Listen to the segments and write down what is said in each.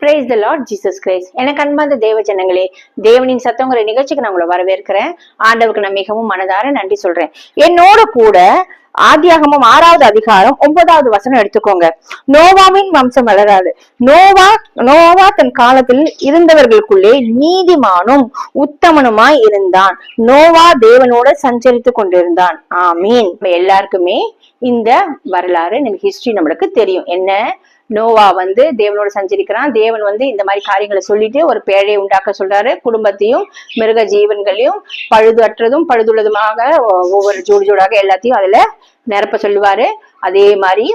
Praise the Lord Jesus Christ எனக்கு அன்பார்ந்த தேவ ஜனங்களே தேவனின் சத்தங்கிற நிகழ்ச்சிக்கு நான் உங்களை வரவேற்கிறேன். ஆண்டவுக்கு நான் மிகவும் மனதார நன்றி சொல்றேன். என்னோட கூட ஆதியாகமும் ஆறாவது அதிகாரம் ஒன்பதாவது வசனம் எடுத்துக்கோங்க. நோவாவின் வம்சம் வளராது. நோவா நோவா தன் காலத்தில் இருந்தவர்களுக்குள்ளே நீதிமானும் உத்தமனுமாய் இருந்தான். நோவா தேவனோட சஞ்சரித்து கொண்டிருந்தான். ஆமீன். எல்லாருக்குமே இந்த வரலாறு நம்ம ஹிஸ்டரி நம்மளுக்கு தெரியும். என்ன? நோவா வந்து தேவனோட சஞ்சரிக்கிறான். தேவன் வந்து இந்த மாதிரி காரியங்களை சொல்லிட்டு ஒரு பேழையை உண்டாக்க சொல்றாரு. குடும்பத்தையும் மிருக ஜீவன்களையும் பழுது அற்றதும் பழுதுள்ளதுமாக ஒவ்வொரு ஜோடி ஜோடாக எல்லாத்தையும் அதுல நிரப்ப சொல்லுவாரு. அதே மாதிரி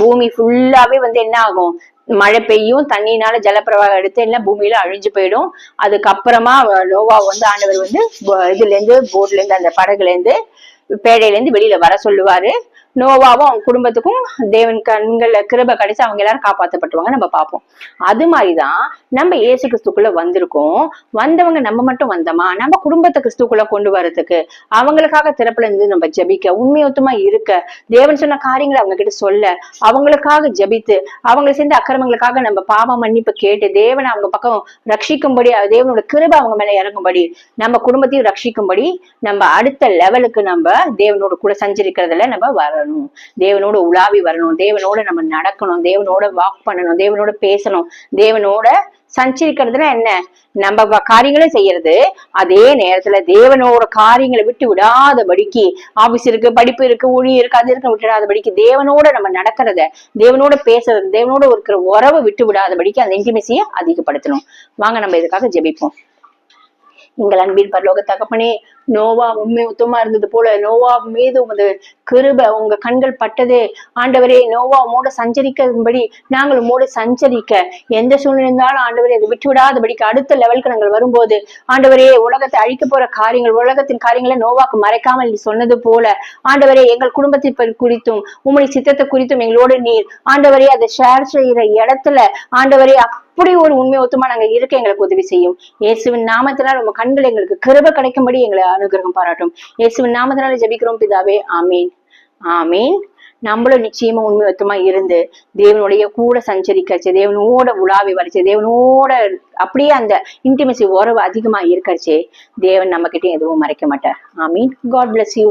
பூமி ஃபுல்லாவே வந்து என்ன ஆகும்? மழை பெய்யும் தண்ணினால ஜலப்பிரவாகம் எடுத்து எல்லாம் பூமியில அழிஞ்சு போயிடும். அதுக்கப்புறமா லோவா வந்து ஆண்டவர் வந்து இதுல இருந்து போட்ல இருந்து அந்த படகுல இருந்து பேடையில இருந்து வெளியில வர சொல்லுவாரு. நோவாவும் அவங்க குடும்பத்துக்கும் தேவன் கண்கள்ல கிருப கிடைச்சு அவங்க எல்லாரும் காப்பாத்தப்பட்டுவாங்க நம்ம பார்ப்போம். அது மாதிரிதான் நம்ம இயேசு கிறிஸ்துக்குள்ள வந்திருக்கோம். வந்தவங்க நம்ம மட்டும் வந்தோமா? நம்ம குடும்பத்தை கிறிஸ்துக்குள்ள கொண்டு வரதுக்கு அவங்களுக்காக திறப்புல இருந்து நம்ம ஜெபிக்க உண்மையொத்தமா இருக்க தேவன் சொன்ன காரியங்களை அவங்க கிட்ட சொல்ல அவங்களுக்காக ஜெபித்து அவங்களை சேர்ந்த அக்கிரமங்களுக்காக நம்ம பாவ மன்னிப்பு கேட்டு தேவனை அவங்க பக்கம் ரட்சிக்கும்படி தேவனோட கிருப அவங்க மேல இறங்கும்படி நம்ம குடும்பத்தையும் ரட்சிக்கும்படி நம்ம அடுத்த லெவலுக்கு நம்ம தேவனோட கூட சஞ்சரிக்கிறதுல நம்ம வரணும். வரணும். தேவனோட உலாவி வரணும். தேவனோட நம்ம நடக்கணும். தேவனோட வாக் பண்ணணும். தேவனோட பேசணும். தேவனோட சஞ்சரிக்கிறதுனா என்ன? நம்ம வ- செய்யறது. அதே நேரத்துல தேவனோட காரியங்களை விட்டு விடாதபடிக்கு ஆபீஸ் இருக்கு படிப்பு இருக்கு ஊழி இருக்கு அது இருக்கு விட்டுடாதபடிக்கு தேவனோட நம்ம நடக்கிறத தேவனோட பேசுறது தேவனோட இருக்கிற உறவை விட்டு விடாதபடிக்கு அந்த இன்டிமெசியை அதிகப்படுத்தணும். வாங்க நம்ம இதுக்காக ஜெபிப்போம்? எங்கள் அன்பின் பரலோக தகப்பனே நோவா உண்மை உத்தமா இருந்தது போல. நோவா மீது உமது கிருப உங்க கண்கள் பட்டதே. ஆண்டவரே நோவா உமோட சஞ்சரிக்கும்படி நாங்கள் உமோடு சஞ்சரிக்க. எந்த சூழ்நிலை இருந்தாலும் ஆண்டவரே அதை விட்டு விடாதபடிக்கு அடுத்த லெவலுக்கு நாங்கள் வரும்போது ஆண்டவரே உலகத்தை அழிக்க போற காரியங்கள் உலகத்தின் காரியங்களை நோவாக்கு மறைக்காமல் நீ சொன்னது போல. ஆண்டவரே எங்கள் குடும்பத்தை குறித்தும் உம்முடைய சித்தத்தை குறித்தும் எங்களோடு நீர். ஆண்டவரே அதை ஷேர் செய்யற இடத்துல ஆண்டவரே அப்படி ஒரு உண்மை ஒத்துமா நாங்க இருக்க எங்களுக்கு உதவி செய்யும். இயேசுவின் நாமத்தினால் உங்க கண்கள் எங்களுக்கு கிருப கிடைக்கும்படி எங்களை அனுகிரகம் பாராட்டும். இயேசுவின் நாமத்தினால ஜபிக்கிறோம் பிதாவே. ஆமீன். ஆமீன். நம்மளும் நிச்சயமா உண்மை ஒத்துமா இருந்து தேவனுடைய கூட சஞ்சரிக்கச்சு தேவனோட உலாவி வரைச்சு தேவனோட அப்படியே அந்த இன்டிமசி உறவு அதிகமா இருக்கச்சு தேவன் நம்ம கிட்டே எதுவும் மறைக்க மாட்டார். I mean God bless you